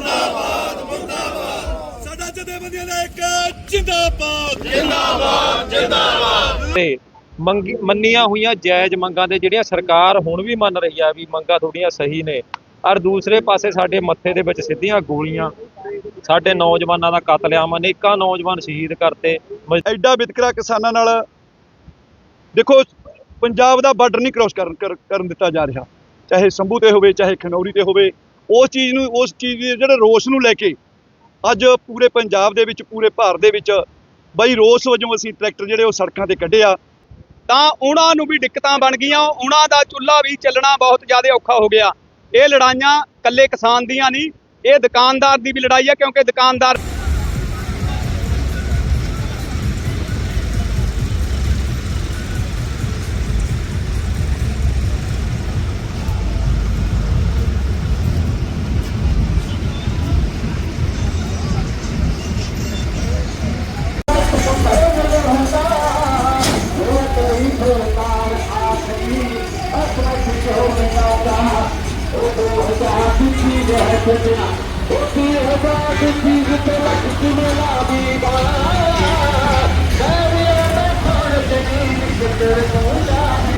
ਮੁਰਦਾਬਾਦ ਮੁਰਦਾਬਾਦ। ਸਾਡਾ ਜਥੇਬੰਦੀਆਂ ਦਾ ਇੱਕ, ਜਿੰਦਾਬਾਦ। ਤੇ ਮੰਗੀ ਮੰਨੀਆਂ ਹੋਈਆਂ ਜਾਇਜ਼ ਮੰਗਾਂ ਦੇ ਜਿਹੜੀਆਂ ਸਰਕਾਰ ਹੁਣ ਵੀ ਮੰਨ ਰਹੀ ਆ ਵੀ ਮੰਗਾਂ ਤੁਹਾਡੀਆਂ ਸਹੀ ਨੇ। ਔਰ ਦੂਸਰੇ ਪਾਸੇ ਸਾਡੇ ਮੱਥੇ ਦੇ ਵਿੱਚ ਸਿੱਧੀਆਂ ਗੋਲੀਆਂ। ਸਾਡੇ ਨੌਜਵਾਨਾਂ ਦਾ ਕਤਲੇਆਮ ਅਨੇਕਾਂ ਨੌਜਵਾਨ ਸ਼ਹੀਦ ਕਰਤੇ। ਐਡਾ ਵਿਤਕਰਾ ਕਿਸਾਨਾਂ ਨਾਲ ਦੇਖੋ, ਪੰਜਾਬ ਦਾ ਬਾਰਡਰ ਨਹੀਂ ਕ੍ਰੋਸ ਕਰਨ ਕਰਨ ਦਿੱਤਾ ਜਾ ਰਿਹਾ। ਚਾਹੇ ਸੰਭੂ ਤੇ ਹੋਵੇ, ਚਾਹੇ ਖਨੌਰੀ ਤੇ ਹੋਵੇ। ਉਸ ਚੀਜ਼ ਨੂੰ, ਉਸ ਚੀਜ਼ ਦੇ ਜਿਹੜੇ ਰੋਸ ਨੂੰ ਲੈ ਕੇ ਅੱਜ ਪੂਰੇ ਪੰਜਾਬ ਦੇ ਵਿੱਚ, ਪੂਰੇ ਭਾਰਤ ਦੇ ਵਿੱਚ ਬਈ ਰੋਸ ਵਜੋਂ ਅਸੀਂ ਟਰੈਕਟਰ ਜਿਹੜੇ ਉਹ ਸੜਕਾਂ ਤੇ ਕੱਢਿਆ ਤਾਂ ਉਹਨਾਂ ਨੂੰ ਵੀ ਦਿੱਕਤਾਂ ਬਣ ਗਈਆਂ, ਉਹਨਾਂ ਦਾ ਚੁੱਲ੍ਹਾ ਵੀ ਚੱਲਣਾ ਬਹੁਤ ਜ਼ਿਆਦਾ ਔਖਾ ਹੋ ਗਿਆ। ਇਹ ਲੜਾਈਆਂ ਇਕੱਲੇ ਕਿਸਾਨ ਦੀਆਂ ਨਹੀਂ, ਇਹ ਦੁਕਾਨਦਾਰ ਦੀ ਵੀ ਲੜਾਈ ਹੈ ਕਿਉਂਕਿ ਦੁਕਾਨਦਾਰ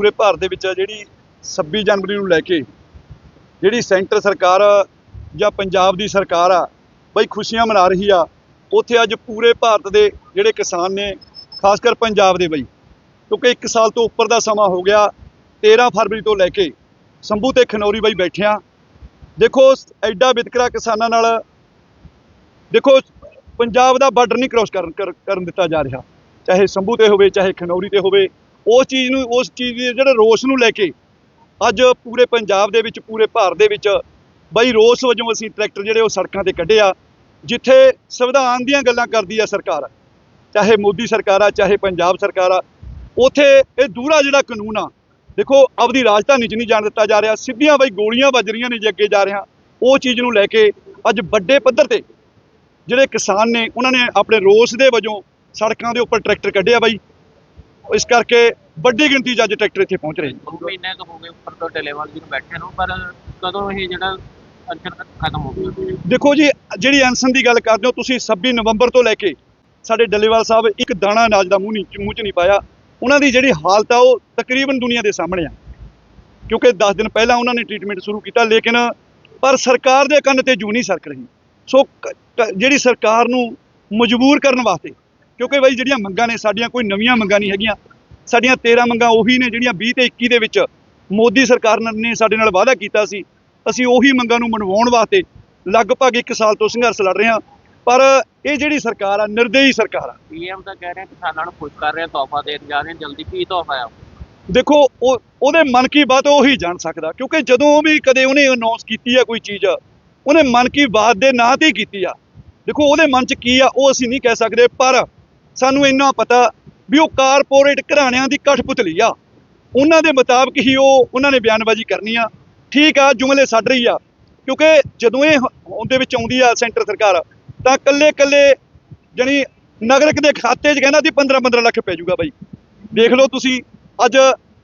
ਪੂਰੇ ਭਾਰਤ ਦੇ ਵਿੱਚ ਜਿਹੜੀ 26 ਜਨਵਰੀ ਨੂੰ ਲੈ ਕੇ ਜਿਹੜੀ ਸੈਂਟਰ ਸਰਕਾਰ ਜਾਂ ਪੰਜਾਬ ਦੀ ਸਰਕਾਰ ਆ, ਬਈ ਖੁਸ਼ੀਆਂ ਮਨਾ ਰਹੀ ਆ, ਉੱਥੇ ਅੱਜ ਪੂਰੇ ਭਾਰਤ ਦੇ ਜਿਹੜੇ ਕਿਸਾਨ ਨੇ, ਖਾਸ ਕਰ ਪੰਜਾਬ ਦੇ ਬਈ, ਕਿਉਂਕਿ 1 ਸਾਲ ਤੋਂ ਉੱਪਰ ਦਾ ਸਮਾਂ ਹੋ ਗਿਆ 13 ਫਰਵਰੀ ਤੋਂ ਲੈ ਕੇ ਸੰਭੂ ਤੇ ਖਨੌਰੀ ਬਾਈ ਬੈਠੇ ਆ। ਦੇਖੋ, ਐਡਾ ਵਿਤਕਰਾ ਕਿਸਾਨਾਂ ਨਾਲ ਦੇਖੋ, ਪੰਜਾਬ ਦਾ ਬਾਰਡਰ ਨਹੀਂ ਕ੍ਰੋਸ ਕਰਨ, ਕਰ- ਕਰਨ ਦਿੱਤਾ ਜਾ ਰਿਹਾ, ਚਾਹੇ ਸੰਭੂ ਤੇ ਹੋਵੇ, ਚਾਹੇ ਖਨੌਰੀ ਤੇ ਹੋਵੇ ਉਸ ਚੀਜ਼ ਨੂੰ, ਉਸ ਚੀਜ਼ ਦੇ ਜਿਹੜੇ ਰੋਸ ਨੂੰ ਲੈ ਕੇ ਅੱਜ ਪੂਰੇ ਪੰਜਾਬ ਦੇ ਵਿੱਚ, ਪੂਰੇ ਭਾਰਤ ਦੇ ਵਿੱਚ ਬਈ ਰੋਸ ਵਜੋਂ ਅਸੀਂ ਟਰੈਕਟਰ ਜਿਹੜੇ ਉਹ ਸੜਕਾਂ ਤੇ ਕੱਢੇ ਆ, ਜਿੱਥੇ ਸੰਵਿਧਾਨ ਦੀਆਂ ਗੱਲਾਂ ਕਰਦੀ ਆ ਸਰਕਾਰ, ਚਾਹੇ ਮੋਦੀ ਸਰਕਾਰ ਆ, ਚਾਹੇ ਪੰਜਾਬ ਸਰਕਾਰ ਆ, ਉਥੇ ਇਹ ਦੂਰਾ ਜਿਹੜਾ ਕਾਨੂੰਨ ਆ, ਦੇਖੋ ਆਪਦੀ ਰਾਜਧਾਨੀ 'ਚ ਨਹੀਂ ਜਾਣ ਦਿੱਤਾ ਜਾ ਰਿਹਾ, ਸਿੱਧੀਆਂ ਬਈ ਗੋਲੀਆਂ ਵੱਜ ਰਹੀਆਂ ਨੇ ਜੇ ਅੱਗੇ ਜਾ ਰਿਹਾ, ਉਹ ਚੀਜ਼ ਨੂੰ ਲੈ ਕੇ ਅੱਜ ਵੱਡੇ ਪੱਧਰ ਤੇ ਜਿਹੜੇ ਕਿਸਾਨ ਨੇ, ਉਹਨਾਂ ਨੇ ਆਪਣੇ ਰੋਸ ਦੇ ਵਜੋਂ ਸੜਕਾਂ ਦੇ ਉੱਪਰ ਟਰੈਕਟਰ ਕੱਢਿਆ ਬਾਈ ਇਸ ਕਰਕੇ ਵੱਡੀ ਗਿਣਤੀ 'ਚ ਅੱਜ ਟਰੈਕਟਰ ਇੱਥੇ ਪਹੁੰਚ ਰਹੇ ਨੇ। ਦੋ ਮਹੀਨੇ ਤੋਂ ਹੋ ਗਏ ਉੱਪਰ ਤੋਂ ਡਿਲੀਵਰ ਜੀ ਨੂੰ ਬੈਠੇ ਨੂੰ ਪਰ ਕਦੋਂ ਇਹ ਜਿਹੜਾ ਅੰਚਰ ਖਤਮ ਹੋ ਗਿਆ? ਦੇਖੋ ਜੀ ਜਿਹੜੀ ਐਨਸਨ ਦੀ ਗੱਲ ਕਰਦੇ ਹੋ ਤੁਸੀਂ 26 ਨਵੰਬਰ ਤੋਂ ਲੈ ਕੇ ਸਾਡੇ ਡੱਲੇਵਾਲ ਸਾਹਿਬ ਇੱਕ ਦਾਣਾ ਅਨਾਜ ਦਾ ਮੂੰਹ ਨਹੀਂ ਮੂੰਹ 'ਚ ਨਹੀਂ ਪਾਇਆ। ਉਹਨਾਂ ਦੀ ਜਿਹੜੀ ਹਾਲਤ ਆ ਉਹ ਤਕਰੀਬਨ ਦੁਨੀਆ ਦੇ ਸਾਹਮਣੇ ਆ। ਕਿਉਂਕਿ 10 ਦਿਨ ਪਹਿਲਾਂ ਉਹਨਾਂ ਨੇ ਟ੍ਰੀਟਮੈਂਟ ਸ਼ੁਰੂ ਕੀਤਾ ਲੇਕਿਨ ਪਰ ਸਰਕਾਰ ਦੇ ਕੰਨ ਤੇ ਜੂ ਨਹੀਂ ਸਰਕ ਰਹੀ। ਸੋ ਕ- ਕ- ਜਿਹੜੀ ਸਰਕਾਰ ਨੂੰ ਮਜਬੂਰ ਕਰਨ ਵਾਸਤੇ ਕਿਉਂਕਿ ਬਈ ਜਿਹੜੀਆਂ ਮੰਗਾਂ ਨੇ ਸਾਡੀਆਂ ਕੋਈ ਨਵੀਆਂ ਮੰਗਾਂ ਨਹੀਂ ਹੈਗੀਆਂ। ਸਾਡੀਆਂ 13 ਮੰਗਾਂ ਉਹੀ ਨੇ ਜਿਹੜੀਆਂ 20 ਤੇ 21 ਦੇ ਵਿੱਚ ਮੋਦੀ ਸਰਕਾਰ ਨ- ਸਾਡੇ ਨਾਲ ਵਾਅਦਾ ਕੀਤਾ ਸੀ। ਅਸੀਂ ਉਹੀ ਮੰਗਾਂ ਨੂੰ ਮਨਵਾਉਣ ਵਾਸਤੇ ਲਗਭਗ 1 ਸਾਲ ਤੋਂ ਸੰਘਰਸ਼ ਲੜ ਰਹੇ ਹਾਂ। ਪਰ ਇਹ ਜਿਹੜੀ ਸਰਕਾਰ ਆ ਨਿਰਦਈ ਸਰਕਾਰ ਆ। ਪੀਐਮ ਤਾਂ ਕਹਿ ਰਹੇ ਕਿਸਾਨਾਂ ਨੂੰ ਖੁਸ਼ ਕਰ ਰਹੇ ਤੋਹਫਾ ਦੇਣ ਜਾ ਰਹੇ ਜਲਦੀ ਕੀ ਤੋਹਫਾ ਆ? ਦੇਖੋ ਉਹ ਉਹਦੇ ਮਨ ਕੀ ਬਾਤ ਉਹ ਹੀ ਜਾਣ ਸਕਦਾ ਕਿਉਂਕਿ ਜਦੋਂ ਵੀ ਕਦੇ ਉਹਨੇ ਅਨਾਉਂਸ ਕੀਤੀ ਆ ਕੋਈ ਚੀਜ਼ ਉਹਨੇ ਮਨ ਕੀ ਬਾਤ ਦੇ ਨਾਂ ਤੇ ਕੀਤੀ ਆ। ਦੇਖੋ ਉਹਦੇ ਮਨ 'ਚ ਕੀ ਆ ਉਹ ਅਸੀਂ ਨਹੀਂ ਕਹਿ ਸਕਦੇ ਪਰ ਸਾਨੂੰ ਇੰਨਾ ਪਤਾ ਵੀ ਉਹ ਕਾਰਪੋਰੇਟ ਘਰਾਣਿਆਂ ਦੀ ਕਠਪੁਤਲੀ ਆ। ਉਹਨਾਂ ਦੇ ਮੁਤਾਬਕ ਹੀ ਉਹ ਉਹਨਾਂ ਨੇ ਬਿਆਨਬਾਜ਼ੀ ਕਰਨੀ ਆ। ਠੀਕ ਆ, ਜੁਮਲੇ ਛੱਡ ਰਹੀ ਆ। ਕਿਉਂਕਿ ਜਦੋਂ ਇਹ ਉਹਦੇ ਵਿੱਚ ਆਉਂਦੀ ਆ ਸੈਂਟਰ ਸਰਕਾਰ, ਤਾਂ ਕੱਲੇ ਕੱਲੇ ਜਣੀ ਨਗਰਕ ਦੇ ਖਾਤੇ 'ਚ ਕਹਿੰਦਾ ਸੀ 15 15 ਲੱਖ ਪੈ ਜਾਊਗਾ ਬਾਈ। ਦੇਖ ਲਓ ਤੁਸੀਂ, ਅੱਜ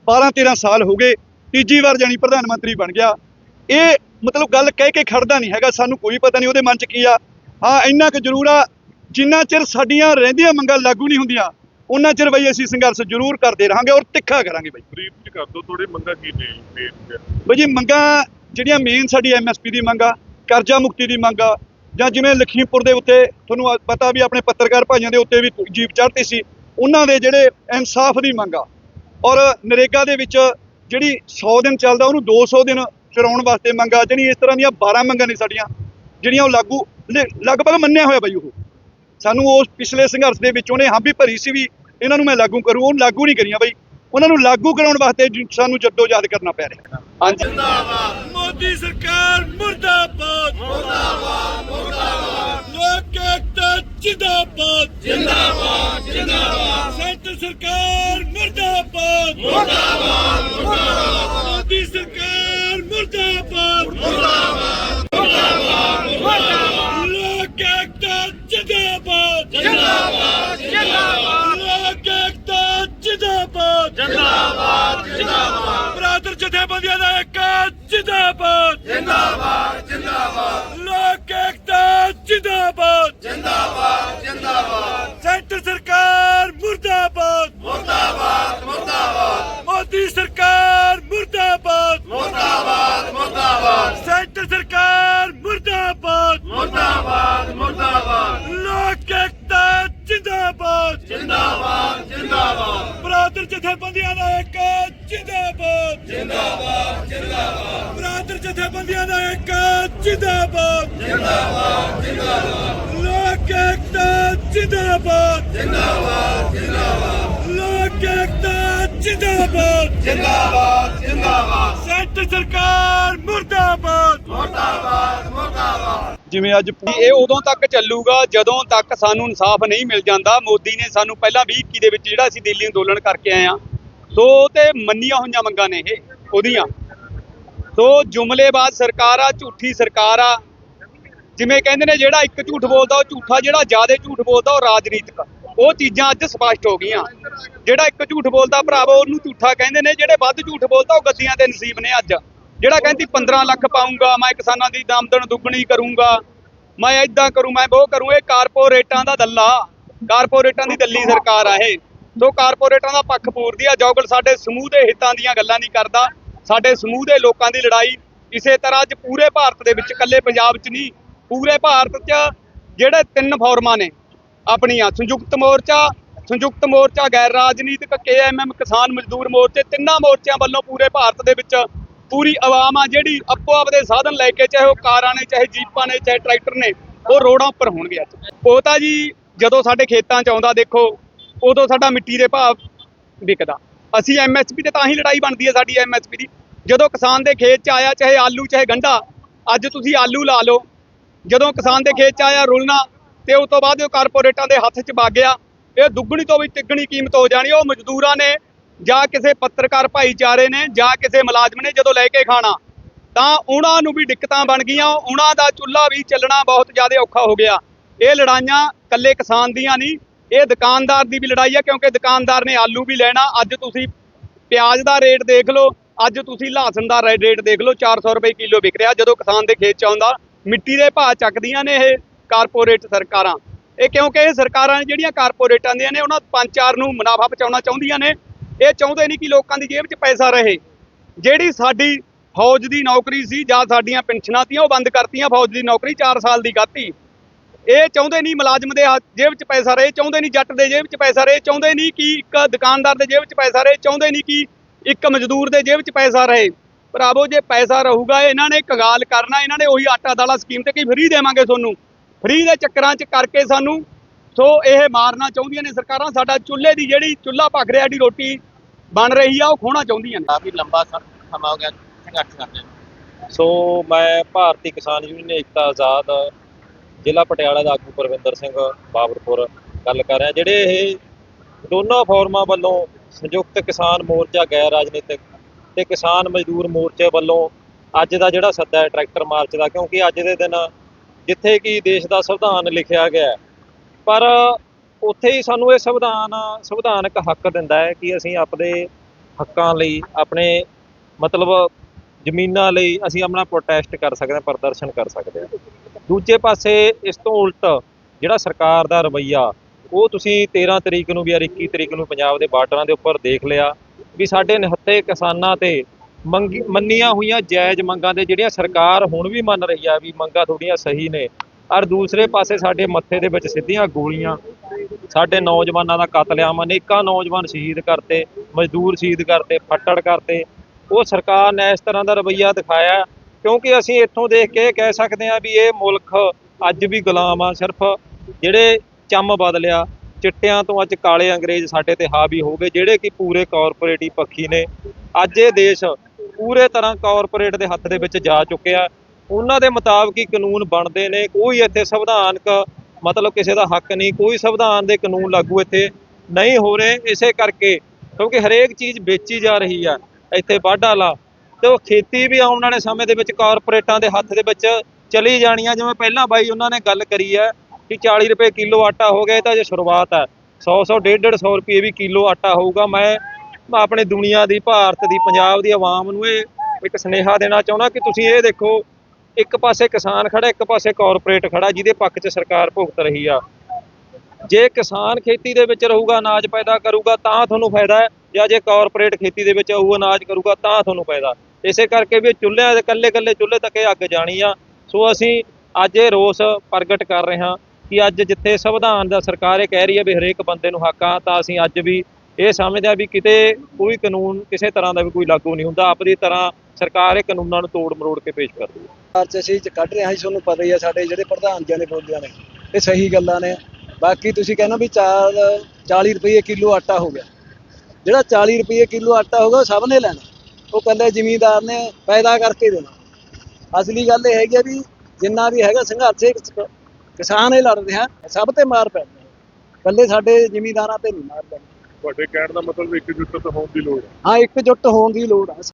12 13 ਸਾਲ ਹੋ ਗਏ, ਤੀਜੀ ਵਾਰ ਜਾਨੀ ਪ੍ਰਧਾਨ ਮੰਤਰੀ ਬਣ ਗਿਆ। ਇਹ ਮਤਲਬ ਗੱਲ ਕਹਿ ਕੇ ਖੜਦਾ ਨਹੀਂ ਹੈਗਾ, ਸਾਨੂੰ ਕੋਈ ਪਤਾ ਨਹੀਂ ਉਹਦੇ ਮਨ 'ਚ ਕੀ ਆ। ਹਾਂ, ਇੰਨਾ ਕੁ ਜ਼ਰੂਰ ਆ ਜਿੰਨਾ ਚਿਰ ਸਾਡੀਆਂ ਰਹਿੰਦੀਆਂ ਮੰਗਾਂ ਲਾਗੂ ਨਹੀਂ ਹੁੰਦੀਆਂ ਉਹਨਾਂ ਚਿਰ ਬਈ ਅਸੀਂ ਸੰਘਰਸ਼ ਜ਼ਰੂਰ ਕਰਦੇ ਰਹਾਂਗੇ ਔਰ ਤਿੱਖਾ ਕਰਾਂਗੇ ਬਈ। ਬਰੀਫ ਚ ਕਰ ਦੋ ਥੋੜੇ ਮੰਗਾ ਕੀ ਨੇ ਬਈ ਜੀ ਮੰਗਾਂ ਜਿਹੜੀਆਂ ਮੇਨ ਸਾਡੀ ਐਮਐਸਪੀ ਦੀ ਮੰਗ ਕਰਜ਼ਾ ਮੁਕਤੀ ਦੀ ਮੰਗ ਜਾਂ ਜਿਵੇਂ ਲਖੀਮਪੁਰ ਦੇ ਉੱਤੇ ਤੁਹਾਨੂੰ ਪਤਾ ਵੀ ਆਪਣੇ ਪੱਤਰਕਾਰ ਭਾਈਆਂ ਦੇ ਉੱਤੇ ਵੀ ਜੀਪ ਚੜ੍ਹਤੀ ਸੀ ਉਹਨਾਂ ਦੇ ਜਿਹੜੇ ਇਨਸਾਫ ਦੀ ਮੰਗ ਔਰ ਨਰੇਗਾ ਦੇ ਵਿੱਚ ਜਿਹੜੀ 100 ਦਿਨ ਚੱਲਦਾ ਉਹਨੂੰ 200 ਦਿਨ ਚਲਾਉਣ ਵਾਸਤੇ ਮੰਗਾ ਜਿਹੜੀ ਇਸ ਤਰ੍ਹਾਂ ਦੀਆਂ 12 ਮੰਗਾਂ ਨੇ ਸਾਡੀਆਂ ਜਿਹੜੀਆਂ ਉਹ ਲਾਗੂ ਲਗਭਗ ਮੰਨਿਆ ਹੋਇਆ ਬਈ ਉਹ। ਸਾਨੂੰ ਉਸ ਪਿਛਲੇ ਸੰਘਰਸ਼ ਦੇ ਵਿੱਚ ਉਹਨੇ ਹਾਂ ਵੀ ਭਰੀ ਸੀ ਵੀ ਇਹਨਾਂ ਨੂੰ ਮੈਂ ਲਾਗੂ ਕਰੂੰ ਉਹ ਲਾਗੂ ਨਹੀਂ ਕਰੀਆਂ ਬਈ। ਉਹਨਾਂ ਨੂੰ ਲਾਗੂ ਕਰਾਉਣ ਵਾਸਤੇ ਸਾਨੂੰ ਜੱਦੋ-ਜਹਿਦ ਕਰਨਾ ਪੈ ਰਿਹਾ। ਹਾਂਜੀ। ਮੋਦੀ ਸਰਕਾਰ ਮੁਰਦਾਬਾਦ। ਮੁਰਦਾਬਾਦ ਮੁਰਦਾਬਾਦ। ਲੋਕ ਏਕਤਾ ਜਿੰਦਾਬਾਦ। ਜਿੰਦਾਬਾਦ ਜਿੰਦਾਬਾਦ। ਸੈਂਟਰ ਸਰਕਾਰ ਮੁਰਦਾਬਾਦ। ਮੁਰਦਾਬਾਦ ਮੁਰਦਾਬਾਦ। ਮੋਦੀ ਸਰਕਾਰ ਮੁਰਦਾਬਾਦ। ਮੁਰਦਾਬਾਦ ਲੋਕ ਏਕਤਾ ਜਿੰਦਾਬਾਦ ਜਿੰਦਾਬਾਦ ਜਿੰਦਾਬਾਦ ਲੋਕ ਏਕਤਾ ਜਿੰਦਾਬਾਦ ਜਿੰਦਾਬਾਦ ਜਿੰਦਾਬਾਦ ਬਰਾਦਰ ਜਥੇਬੰਦੀਆਂ ਦਾ ਇੱਕ ਜਿੰਦਾਬਾਦ ਜਿੰਦਾਬਾਦ ਜਿੰਦਾਬਾਦ ਲੋਕ ਏਕਤਾ ਜਿੰਦਾਬਾਦ ਜਿੰਦਾਬਾਦ ਜਿੰਦਾਬਾਦ ਸੈਂਟਰ ਸਰਕਾਰ ਮੁਰਦਾਬਾਦ ਮੁਰਦਾਬਾਦ ਮੁਰਦਾਬਾਦ ਮੋਦੀ ਸਰਕਾਰ ਮੁਰਦਾਬਾਦ ਮੁਰਦਾਬਾਦ ਮੁਰਦਾਬਾਦ ਸੈਂਟਰ ਸਰਕਾਰ ਮੁਰਦਾਬਾਦ ਮੁਰਦਾਬਾਦ ਮੁਰਦਾਬਾਦ ਲੋਕ ਏਕਤਾ ਜਿੰਦਾਬਾਦ ਜਿੰਦਾਬਾਦ ਜਿੰਦਾਬਾਦ ਬਰਾਦਰ ਜਥੇਬੰਦੀਆਂ ਦਾ ਇੱਕ ਜਿੰਦਾਬਾਦ ਜਿੰਦਾਬਾਦ ਜਿੰਦਾਬਾਦ ਬਰਾਦਰ ਜਥੇਬੰਦੀਆਂ ਦਾ ਇੱਕ ਜਿੰਦਾਬਾਦ। ਜਿੰਦਾਬਾਦ ਜਿੰਦਾਬਾਦ। ਲੋਕ ਏਕਤਾ ਜਿੰਦਾਬਾਦ। ਜਿੰਦਾਬਾਦ ਜਿੰਦਾਬਾਦ। ਲੋਕ ਏਕਤਾ ਜਿੰਦਾਬਾਦ। ਜਿੰਦਾਬਾਦ ਜਿੰਦਾਬਾਦ। ਸੈਂਟਰ ਸਰਕਾਰ ਮੁਰਦਾਬਾਦ। ਜਿਵੇਂ ਅੱਜ ਇਹ ਉਦੋਂ ਤੱਕ ਚੱਲੂਗਾ ਜਦੋਂ ਤੱਕ ਸਾਨੂੰ ਇਨਸਾਫ ਨਹੀਂ ਮਿਲ ਜਾਂਦਾ। ਮੋਦੀ ਨੇ ਸਾਨੂੰ ਪਹਿਲਾਂ 2021 ਦੇ ਵਿੱਚ ਜਿਹੜਾ ਅਸੀਂ ਦਿੱਲੀ ਅੰਦੋਲਨ ਕਰਕੇ ਆਏ ਆ ਸੋ ਤੇ ਮੰਨੀਆਂ ਹੋਈਆਂ ਮੰਗਾਂ ਨੇ ਇਹ ਉਹਦੀਆਂ। ਸੋ ਜੁਮਲੇਬਾਜ਼ ਸਰਕਾਰ ਆ, ਝੂਠੀ ਸਰਕਾਰ ਆ। ਜਿਵੇਂ ਕਹਿੰਦੇ ਨੇ, ਜਿਹੜਾ ਇੱਕ ਝੂਠ ਬੋਲਦਾ, ਉਹ ਝੂਠਾ, ਜਿਹੜਾ ਜ਼ਿਆਦਾ ਝੂਠ ਬੋਲਦਾ, ਉਹ ਰਾਜਨੀਤਿਕ ਉਹ ਚੀਜ਼ਾਂ ਅੱਜ ਸਪਸ਼ਟ ਹੋ ਗਈਆਂ। ਜਿਹੜਾ ਇੱਕ ਝੂਠ ਬੋਲਦਾ ਭਰਾਵੋ, ਉਹਨੂੰ ਝੂਠਾ ਕਹਿੰਦੇ ਨੇ, ਜਿਹੜੇ ਵੱਧ ਝੂਠ ਬੋਲਦਾ, ਉਹ ਗੱਦੀਆਂ ਦੇ ਨਸੀਬ ਨੇ ਅੱਜ। ਜਿਹੜਾ ਕਹਿੰਦੀ 15 ਲੱਖ ਪਾਉਂਗਾ ਮੈਂ ਕਿਸਾਨਾਂ ਦੀ ਆਮਦਨ ਦੁੱਗਣੀ ਕਰੂੰਗਾ। ਮੈਂ ਇਦਾਂ ਕਰੂੰ, ਮੈਂ ਉਹ ਕਰੂੰ, ਇਹ ਕਾਰਪੋਰੇਟਾਂ ਦਾ ਦੱਲਾ। ਕਾਰਪੋਰੇਟਾਂ ਦੀ ਦੱਲੀ ਸਰਕਾਰ ਆ ਇਹ। ਸੋ ਕਾਰਪੋਰੇਟਾਂ ਦਾ ਪੱਖ ਪੂਰਦੀ ਆ। ਜੋਗਲ ਸਾਡੇ ਸਮੂਹ ਦੇ ਹਿੱਤਾਂ ਦੀਆਂ ਗੱਲਾਂ ਨਹੀਂ ਕਰਦਾ। ਸਾਡੇ ਸਮੂਹ ਦੇ ਲੋਕਾਂ ਦੀ ਲੜਾਈ ਇਸੇ ਤਰ੍ਹਾਂ ਅੱਜ ਪੂਰੇ ਭਾਰਤ ਦੇ ਵਿੱਚ ਇਕੱਲੇ ਪੰਜਾਬ 'ਚ ਨਹੀਂ, ਪੂਰੇ ਭਾਰਤ 'ਚ ਜਿਹੜੇ ਤਿੰਨ ਫੋਰਮਾਂ ਨੇ, ਆਪਣੀਆਂ ਸੰਯੁਕਤ ਮੋਰਚਾ ਸੰਯੁਕਤ ਮੋਰਚਾ ਗੈਰ ਰਾਜਨੀਤਿਕ ਕੇਐਮਐਮ ਕਿਸਾਨ ਮਜ਼ਦੂਰ ਮੋਰਚੇ, ਤਿੰਨਾਂ ਮੋਰਚਿਆਂ ਵੱਲੋਂ ਪੂਰੇ ਭਾਰਤ ਦੇ ਵਿੱਚ ਪੂਰੀ ਆਵਾਮ ਆ ਜਿਹੜੀ ਆਪੋ ਆਪਦੇ ਸਾਧਨ ਲੈ ਕੇ, ਚਾਹੇ ਉਹ ਕਾਰਾਂ ਨੇ, ਚਾਹੇ ਜੀਪਾਂ ਨੇ, ਚਾਹੇ ਟਰੈਕਟਰ ਨੇ, ਉਹ ਰੋਡਾਂ ਉੱਪਰ ਹੋਣਗੇ ਅੱਜ। ਉਹ ਤਾਂ ਜੀ, ਜਦੋਂ ਸਾਡੇ ਖੇਤਾਂ 'ਚ ਆਉਂਦਾ ਦੇਖੋ, ਉਦੋਂ ਸਾਡਾ ਮਿੱਟੀ ਦੇ ਭਾਅ ਵਿਕਦਾ। ਅਸੀਂ ਐਮਐਸਪੀ ਤੇ ਤਾਂ ਹੀ ਲੜਾਈ ਬਣਦੀ ਹੈ ਸਾਡੀ ਐਮਐਸਪੀ ਦੀ। ਜਦੋਂ ਕਿਸਾਨ ਦੇ ਖੇਤ 'ਚ ਆਇਆ, ਚਾਹੇ ਆਲੂ, ਚਾਹੇ ਗੰਢਾ ਅੱਜ ਤੁਸੀਂ ਆਲੂ ਲਾ ਲਓ। ਜਦੋਂ ਕਿਸਾਨ ਦੇ ਖੇਤ 'ਚ ਆਇਆ ਰੁਲਣਾ, ਤੇ ਉਸ ਤੋਂ ਬਾਅਦ ਉਹ ਕਾਰਪੋਰੇਟਾਂ ਦੇ ਹੱਥ 'ਚ ਵਗ ਗਿਆ। ਇਹ ਦੁੱਗਣੀ ਤੋਂ ਵੀ ਤਿੱਗਣੀ ਕੀਮਤ ਹੋ ਜਾਣੀ। ਉਹ ਮਜ਼ਦੂਰਾਂ ਨੇ ਜਾਂ ਕਿਸੇ ਪੱਤਰਕਾਰ ਭਾਈਚਾਰੇ ਨੇ ਜਾਂ ਕਿਸੇ ਮੁਲਾਜ਼ਮ ਨੇ ਜਦੋਂ ਲੈ ਕੇ ਖਾਣਾ, ਤਾਂ ਉਹਨਾਂ ਨੂੰ ਵੀ ਦਿੱਕਤਾਂ ਬਣ ਗਈਆਂ। ਉਹਨਾਂ ਦਾ ਚੁੱਲ੍ਹਾ ਵੀ ਚੱਲਣਾ ਬਹੁਤ ਜ਼ਿਆਦਾ ਔਖਾ ਹੋ ਗਿਆ। ਇਹ ਲੜਾਈਆਂ ਇਕੱਲੇ ਕਿਸਾਨ ਦੀਆਂ ਨਹੀਂ ਇਹ ਦੁਕਾਨਦਾਰ ਦੀ ਵੀ ਲੜਾਈ ਹੈ ਕਿਉਂਕਿ ਦੁਕਾਨਦਾਰ ਨੇ ਆਲੂ ਵੀ ਲੈਣਾ। ਅੱਜ ਤੁਸੀਂ ਪਿਆਜ਼ ਦਾ ਰੇਟ ਦੇਖ ਲਓ, ਅੱਜ ਤੁਸੀਂ ਲਹਸਨ ਦਾ ਰੇਟ ਦੇਖ ਲਓ 400 ਰੁਪਏ ਕਿਲੋ ਵਿਕ ਰਿਹਾ। ਜਦੋਂ ਕਿਸਾਨ ਦੇ ਖੇਤ ਚ ਆਉਂਦਾ, ਮਿੱਟੀ ਦੇ ਭਾਅ ਚੱਕਦੀਆਂ ਨੇ ਇਹ ਕਾਰਪੋਰੇਟ ਸਰਕਾਰਾਂ। ਇਹ ਕਿਉਂਕਿ ਇਹ ਸਰਕਾਰਾਂ ਜਿਹੜੀਆਂ ਕਾਰਪੋਰੇਟਾਂ ਦੀਆਂ ਨੇ, ਉਹਨਾਂ ਪੰਜ ਚਾਰ ਨੂੰ ਮੁਨਾਫਾ ਪਹੁੰਚਾਉਣਾ ਚਾਹੁੰਦੀਆਂ ਨੇ। ਇਹ ਚਾਹੁੰਦੇ ਨਹੀਂ ਕਿ ਲੋਕਾਂ ਦੀ ਜੇਬ 'ਚ ਪੈਸਾ ਰਹੇ। ਜਿਹੜੀ ਸਾਡੀ ਫੌਜ ਦੀ ਨੌਕਰੀ ਸੀ ਜਾਂ ਸਾਡੀਆਂ ਪੈਨਸ਼ਨਾਂ ਤੀਆਂ, ਉਹ ਬੰਦ ਕਰਤੀਆਂ। ਫੌਜ ਦੀ ਨੌਕਰੀ 4 ਸਾਲ ਦੀ ਗਾਤੀ। ਇਹ ਚਾਹੁੰਦੇ ਨਹੀਂ ਮੁਲਾਜ਼ਮ ਦੇ ਜੇਬ 'ਚ ਪੈਸਾ ਰਹੇ, ਚਾਹੁੰਦੇ ਨਹੀਂ ਜੱਟ ਦੇ ਜੇਬ 'ਚ ਪੈਸਾ ਰਹੇ, ਚਾਹੁੰਦੇ ਨਹੀਂ ਕਿ ਇੱਕ ਦੁਕਾਨਦਾਰ ਦੇ ਜੇਬ 'ਚ ਪੈਸਾ ਰਹੇ, ਚਾਹੁੰਦੇ ਨਹੀਂ ਕਿ ਇੱਕ ਮਜ਼ਦੂਰ ਦੇ ਜੇਬ 'ਚ ਪੈਸਾ ਰਹੇ। ਭਰਾਵੋ, ਜੇ ਪੈਸਾ ਰਹੂਗਾ, ਇਹਨਾਂ ਨੇ ਕਗਾਲ ਕਰਨਾ, ਇਹਨਾਂ ਨੇ ਉਹੀ ਆਟਾ ਦਾਲਾ ਸਕੀਮ ਤੇ ਕੀ ਫ੍ਰੀ ਦੇਵਾਂਗੇ ਤੁਹਾਨੂੰ? ਫ੍ਰੀ ਦੇ ਚੱਕਰਾਂ 'ਚ ਕਰਕੇ ਸਾਨੂੰ, ਸੋ ਇਹ ਮਾਰਨਾ ਚਾਹੁੰਦੀਆਂ ਨੇ ਸਰਕਾਰਾਂ, ਸਾਡਾ ਚੁੱਲ੍ਹੇ ਦੀ ਜਿਹੜੀ ਚੁੱਲ੍ਹਾ ਭਖ ਰਿਹਾ ਦੀ ਰੋਟੀ ਬਣ ਰਹੀ ਆ, ਉਹ ਖੋਣਾ ਚਾਹੁੰਦੀਆਂ ਨੇ। ਕਾਫੀ ਲੰਬਾ ਸਮਾਂ ਹੋ ਗਿਆ, ਸੰਘਰਸ਼ ਕਰਦੇ ਸੋ ਮੈਂ ਭਾਰਤੀ ਕਿਸਾਨ ਯੂਨੀਅਨ ਏਕਤਾ ਆਜ਼ਾਦ ਜ਼ਿਲ੍ਹਾ ਪਟਿਆਲਾ ਦਾ ਆਗੂ ਪਰਵਿੰਦਰ ਸਿੰਘ ਬਾਬਰਪੁਰ ਗੱਲ ਕਰ ਰਿਹਾ। ਜਿਹੜੇ ਇਹ ਦੋਨਾਂ ਫੋਰਮਾਂ ਵੱਲੋਂ ਸੰਯੁਕਤ ਕਿਸਾਨ ਮੋਰਚਾ, ਗੈਰ ਰਾਜਨੀਤਿਕ ਤੇ ਕਿਸਾਨ ਮਜ਼ਦੂਰ ਮੋਰਚੇ ਵੱਲੋਂ ਅੱਜ ਦਾ ਜਿਹੜਾ ਸੱਦਾ ਹੈ ਟਰੈਕਟਰ ਮਾਰਚ ਦਾ, ਕਿਉਂਕਿ ਅੱਜ ਦੇ ਦਿਨ ਜਿੱਥੇ ਕਿ ਦੇਸ਼ ਦਾ ਸੰਵਿਧਾਨ ਲਿਖਿਆ ਗਿਆ ਪਰ ਉੱਥੇ ਹੀ ਸਾਨੂੰ ਇਹ ਸੰਵਿਧਾਨ, ਸੰਵਿਧਾਨਕ ਹੱਕ ਦਿੰਦਾ ਹੈ ਕਿ ਅਸੀਂ ਆਪਣੇ ਹੱਕਾਂ ਲਈ, ਆਪਣੇ ਮਤਲਬ ਜ਼ਮੀਨਾਂ ਲਈ ਅਸੀਂ ਆਪਣਾ ਪ੍ਰੋਟੈਸਟ ਕਰ ਸਕਦੇ ਹਾਂ, ਪ੍ਰਦਰਸ਼ਨ ਕਰ ਸਕਦੇ ਹਾਂ। ਦੂਜੇ ਪਾਸੇ ਇਸ ਤੋਂ ਉਲਟ ਜਿਹੜਾ ਸਰਕਾਰ ਦਾ ਰਵੱਈਆ, ਉਹ ਤੁਸੀਂ 13 ਤਰੀਕ ਨੂੰ ਵੀ ਯਾਰ 21 ਤਰੀਕ ਨੂੰ ਪੰਜਾਬ ਦੇ ਬਾਰਡਰਾਂ ਦੇ ਉੱਪਰ ਦੇਖ ਲਿਆ ਵੀ ਸਾਡੇ ਨਿਹੱਥੇ ਕਿਸਾਨਾਂ ਤੇ ਮੰਗੀ, ਮੰਨੀਆਂ ਹੋਈਆਂ ਜਾਇਜ਼ ਮੰਗਾਂ ਦੇ ਜਿਹੜੀਆਂ ਸਰਕਾਰ ਹੁਣ ਵੀ ਮੰਨ ਰਹੀ ਆ ਵੀ ਮੰਗਾਂ ਤੁਹਾਡੀਆਂ ਸਹੀ ਨੇ, ਔਰ ਦੂਸਰੇ ਪਾਸੇ ਸਾਡੇ ਮੱਥੇ ਦੇ ਵਿੱਚ ਸਿੱਧੀਆਂ ਗੋਲੀਆਂ, ਸਾਡੇ ਨੌਜਵਾਨਾਂ ਦਾ ਕਤਲੇਆਮ ਅਨੇਕਾਂ ਨੌਜਵਾਨ ਸ਼ਹੀਦ ਕਰਤੇ, ਮਜ਼ਦੂਰ ਸ਼ਹੀਦ ਕਰਤੇ, ਫੱਟੜ ਕਰਤੇ ਉਹ ਸਰਕਾਰ ਨੇ ਇਸ ਤਰ੍ਹਾਂ ਦਾ ਰਵੱਈਆ ਦਿਖਾਇਆ ਕਿਉਂਕਿ ਅਸੀਂ ਇੱਥੋਂ ਦੇਖ ਕੇ ਇਹ ਕਹਿ ਸਕਦੇ ਹਾਂ ਵੀ ਇਹ ਮੁਲਕ ਅੱਜ ਵੀ ਗੁਲਾਮ ਆ, ਸਿਰਫ ਜਿਹੜੇ ਚੰਮ ਬਦਲਿਆ, ਚਿੱਟਿਆਂ ਤੋਂ ਅੱਜ ਕਾਲੇ ਅੰਗਰੇਜ਼ ਸਾਡੇ ਤੇ ਹਾਵੀ ਹੋ ਗਏ ਜਿਹੜੇ ਕਿ ਪੂਰੇ ਕਾਰਪੋਰੇਟੀ ਪੱਖੀ ਨੇ। ਅੱਜ ਇਹ ਦੇਸ਼ ਪੂਰੇ ਤਰ੍ਹਾਂ ਕਾਰਪੋਰੇਟ ਦੇ ਹੱਥ ਦੇ ਵਿੱਚ ਜਾ ਚੁੱਕਿਆ ਉਹਨਾਂ ਦੇ ਮੁਤਾਬਕ ਹੀ ਕਾਨੂੰਨ ਬਣਦੇ ਨੇ, ਕੋਈ ਇੱਥੇ ਸੰਵਿਧਾਨਕ ਮਤਲਬ ਕਿਸੇ ਦਾ ਹੱਕ ਨਹੀਂ, ਕੋਈ ਸੰਵਿਧਾਨ ਦੇ ਕਾਨੂੰਨ ਲਾਗੂ ਇੱਥੇ ਨਹੀਂ ਹੋ ਰਹੇ। ਇਸੇ ਕਰਕੇ ਕਿਉਂਕਿ ਹਰੇਕ ਚੀਜ਼ ਵੇਚੀ ਜਾ ਰਹੀ ਆ ਇੱਥੇ ਵਾਢਾ ਲਾ ਤੇ ਉਹ ਖੇਤੀ ਵੀ ਆਉਣ ਵਾਲੇ ਸਮੇਂ ਦੇ ਵਿੱਚ ਕਾਰਪੋਰੇਟਾਂ ਦੇ ਹੱਥ ਦੇ ਵਿੱਚ ਚਲੀ ਜਾਣੀ ਆ ਜਿਵੇਂ ਪਹਿਲਾਂ ਬਾਈ ਉਹਨਾਂ ਨੇ ਗੱਲ ਕਰੀ ਹੈ ਕਿ 40 ਰੁਪਏ ਕਿਲੋ ਆਟਾ ਹੋ ਗਿਆ, ਇਹ ਤਾਂ ਜੇ ਸ਼ੁਰੂਆਤ ਹੈ। 100 100 150 150 ਰੁਪਏ ਵੀ ਕਿਲੋ ਆਟਾ ਹੋਊਗਾ। ਮੈਂ ਆਪਣੇ ਦੁਨੀਆ ਦੀ, ਭਾਰਤ ਦੀ, ਪੰਜਾਬ ਦੀ ਆਵਾਮ ਨੂੰ ਇਹ ਇੱਕ ਸੁਨੇਹਾ ਦੇਣਾ ਚਾਹੁੰਦਾ ਕਿ ਤੁਸੀਂ ਇਹ ਦੇਖੋ, ਇੱਕ ਪਾਸੇ ਕਿਸਾਨ ਖੜਾ, ਇੱਕ ਪਾਸੇ ਕਾਰਪੋਰੇਟ ਖੜਾ, ਜਿਹਦੇ ਪੱਖ 'ਚ ਸਰਕਾਰ ਭੁਗਤ ਰਹੀ ਆ। ਜੇ ਕਿਸਾਨ ਖੇਤੀ ਦੇ ਵਿੱਚ ਰਹੂਗਾ, ਅਨਾਜ ਪੈਦਾ ਕਰੂਗਾ, ਤਾਂ ਤੁਹਾਨੂੰ ਫਾਇਦਾ ਹੈ। ਜਾਂ ਜੇ ਕਾਰਪੋਰੇਟ ਖੇਤੀ ਦੇ ਵਿੱਚ ਉਹ ਅਨਾਜ ਕਰੂਗਾ ਤਾਂ ਤੁਹਾਨੂੰ ਫਾਇਦਾ। ਇਸੇ ਕਰਕੇ ਵੀ ਚੁੱਲ੍ਹਿਆਂ ਦੇ ਇਕੱਲੇ ਇਕੱਲੇ ਚੁੱਲ੍ਹੇ ਤੱਕ ਇਹ ਅੱਗ ਜਾਣੀ ਆ। ਸੋ ਅਸੀਂ ਅੱਜ ਇਹ ਰੋਸ ਪ੍ਰਗਟ ਕਰ ਰਹੇ ਹਾਂ ਕਿ ਅੱਜ ਜਿੱਥੇ ਸੰਵਿਧਾਨ ਦਾ ਸਰਕਾਰ ਇਹ ਕਹਿ ਰਹੀ ਹੈ ਵੀ ਹਰੇਕ ਬੰਦੇ ਨੂੰ ਹੱਕ ਆ, ਤਾਂ ਅਸੀਂ ਅੱਜ ਵੀ ਇਹ ਸਮਝਦੇ ਆ ਵੀ ਕਿਤੇ ਕੋਈ ਕਾਨੂੰਨ ਕਿਸੇ ਤਰ੍ਹਾਂ ਦਾ ਵੀ ਕੋਈ ਲਾਗੂ ਨਹੀਂ ਹੁੰਦਾ। ਆਪਣੀ ਤਰ੍ਹਾਂ ਸਰਕਾਰ ਇਹ ਕਾਨੂੰਨਾਂ ਨੂੰ ਤੋੜ ਮਰੋੜ ਕੇ ਪੇਸ਼ ਕਰਦੀ ਹੈ। ਸਰਕਾਰ ਅਸੀਂ ਕੱਢ ਰਹੇ ਹਾਂ ਜੀ, ਤੁਹਾਨੂੰ ਪਤਾ ਹੀ ਆ ਸਾਡੇ ਜਿਹੜੇ ਪ੍ਰਧਾਨ ਜੀ ਨੇ ਬੋਲਿਆ ਨੇ, ਇਹ ਸਹੀ ਗੱਲਾਂ ਨੇ। ਬਾਕੀ ਤੁਸੀਂ ਕਹਿੰਦੇ ਵੀ 4 40 ਰੁਪਏ ਕਿਲੋ ਆਟਾ ਹੋ ਗਿਆ। ਜਿਹੜਾ 40 ਰੁਪਏ ਕਿਲੋ ਆਟਾ ਹੋਗਾ ਸਭ ਨੇ ਲੈਣਾ। ਉਹ ਕੱਲੇ ਜ਼ਿਮੀਂਦਾਰ ਨੇ ਪੈਦਾ ਕਰਕੇ ਦੇਣਾ। ਅਸਲੀ ਗੱਲ ਇਹ ਹੈਗੀ ਆ ਵੀ ਜਿੰਨਾ ਵੀ ਹੈਗਾ ਸੰਘਰਸ਼ ਕਿਸਾਨ ਇਹ ਲੜ ਰਿਹਾ ਸਭ ਤੇ ਮਾਰ ਪੈਂਦੀ ਹੈ ਕੱਲੇ ਸਾਡੇ ਜ਼ਿਮੀਂਦਾਰਾਂ ਤੇ ਨਹੀਂ ਮਾਰ ਪੈਂਦੀ। ਤੁਹਾਡੇ ਕਹਿਣ ਦਾ ਮਤਲਬ ਇੱਕ ਜੁੱਟ ਹੋਣ ਦੀ ਲੋੜ ਹੈ ਹਾਂ ਇਕਜੁੱਟ ਹੋਣ ਦੀ ਲੋੜ ਆ।